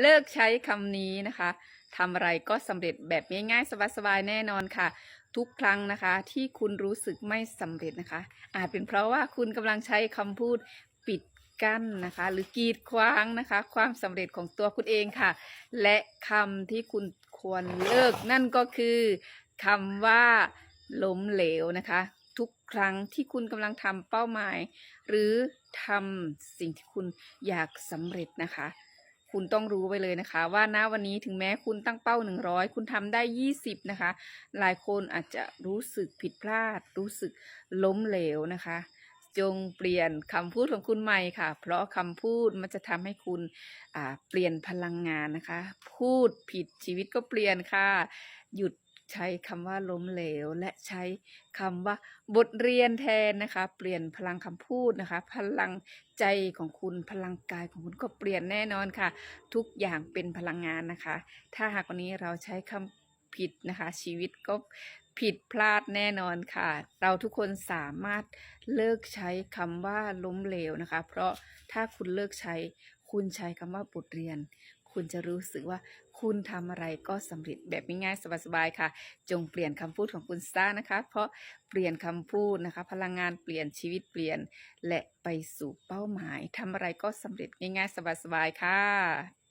เลิกใช้คำนี้นะคะทำอะไรก็สำเร็จแบบง่ายๆ สบายๆ แน่นอนค่ะ ทุกครั้งนะคะ ที่คุณรู้สึกไม่สำเร็จนะคะ อาจเป็นเพราะว่าคุณกำลังใช้คำพูดปิดกั้นนะคะ หรือกีดขวางนะคะ ความสำเร็จของตัวคุณเองค่ะ และคำที่คุณควรเลิกนั่นก็คือคำว่าล้มเหลวนะคะ ทุกครั้งที่คุณกำลังทำเป้าหมาย หรือทำสิ่งที่คุณอยากสำเร็จนะคะ คุณต้องรู้ไปเลยนะคะ ว่าณวันนี้ถึงแม้คุณตั้งเป้า 100 คุณทำได้ 20 นะคะ หลายคนอาจจะรู้สึกผิดพลาด รู้สึกล้มเหลวนะคะ จงเปลี่ยนคำพูดของคุณใหม่ค่ะ เพราะคำพูดมันจะทำให้คุณเปลี่ยนพลังงานนะคะ พูดผิดชีวิตก็เปลี่ยนค่ะ หยุด ใช้คำว่าล้มเหลว และใช้คำว่าบทเรียนแทนนะคะ เปลี่ยนพลังคำพูดนะคะ พลังใจของคุณพลังกายของคุณก็เปลี่ยนแน่นอนค่ะ ทุกอย่างเป็นพลังงานนะคะ ถ้าหากวันนี้เราใช้คำผิดนะคะ ชีวิตก็ผิดพลาดแน่นอนค่ะ เราทุกคนสามารถเลิกใช้คำว่าล้มเหลวนะคะ เพราะถ้าคุณเลิกใช้ คุณใช้คำว่าบทเรียน คุณจะรู้สึกว่าคุณทำอะไรก็สำเร็จแบบง่ายๆสบายๆค่ะ จงเปลี่ยนคำพูดของคุณซะนะคะ เพราะเปลี่ยนคำพูดนะคะ พลังงานเปลี่ยนชีวิตเปลี่ยน และไปสู่เป้าหมายทำอะไรก็สำเร็จง่ายๆสบายๆค่ะ